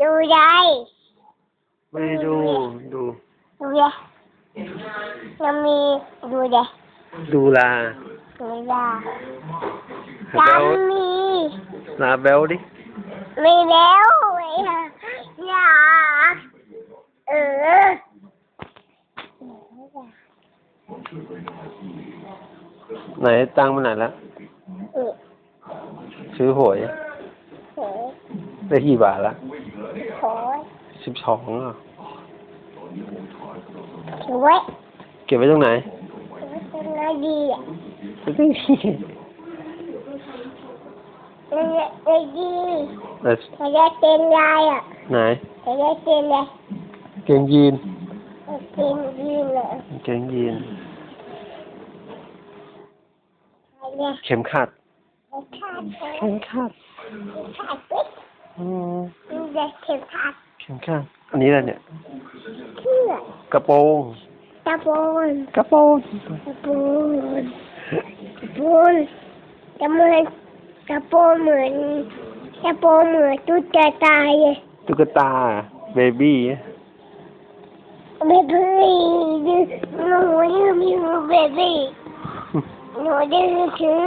ดูได้ไม่ดูดูดูเลยยังมีดูเลยดูลาดูได้แบลจำมีลาแบลดิมีแล้วไอ้ห่าอย่าเออไหนตังค์มันไหนละเออซื้อหวยเออได้กี่บาทละ โอยสิบสองอะสวยเก็บไว้ตรงไหนสวยเป็นไงดีอะไม่ได้ที่เป็นไงดีเออจะได้เป็นยายอะไหนจะได้เป็นเลยเกงยีนเป็นยีนเลยเกงยีนอะไรเนี่ยเข็มขัดขาดเข็มขัดขาดปิ๊กอืม มันจะเข็มขาดเข็มขัดอันนี้อะไรเนี่ยเสื้อกระโปรงตะโพนกระโปรงตะโพนตะโพนตะเหมือนตะโพนเหมือนตะโพนเหมือนตุ๊กตาเลยตุ๊กตาเบบี้เบบี้หนูดื้อมีเบบี้หนูดื้อถือ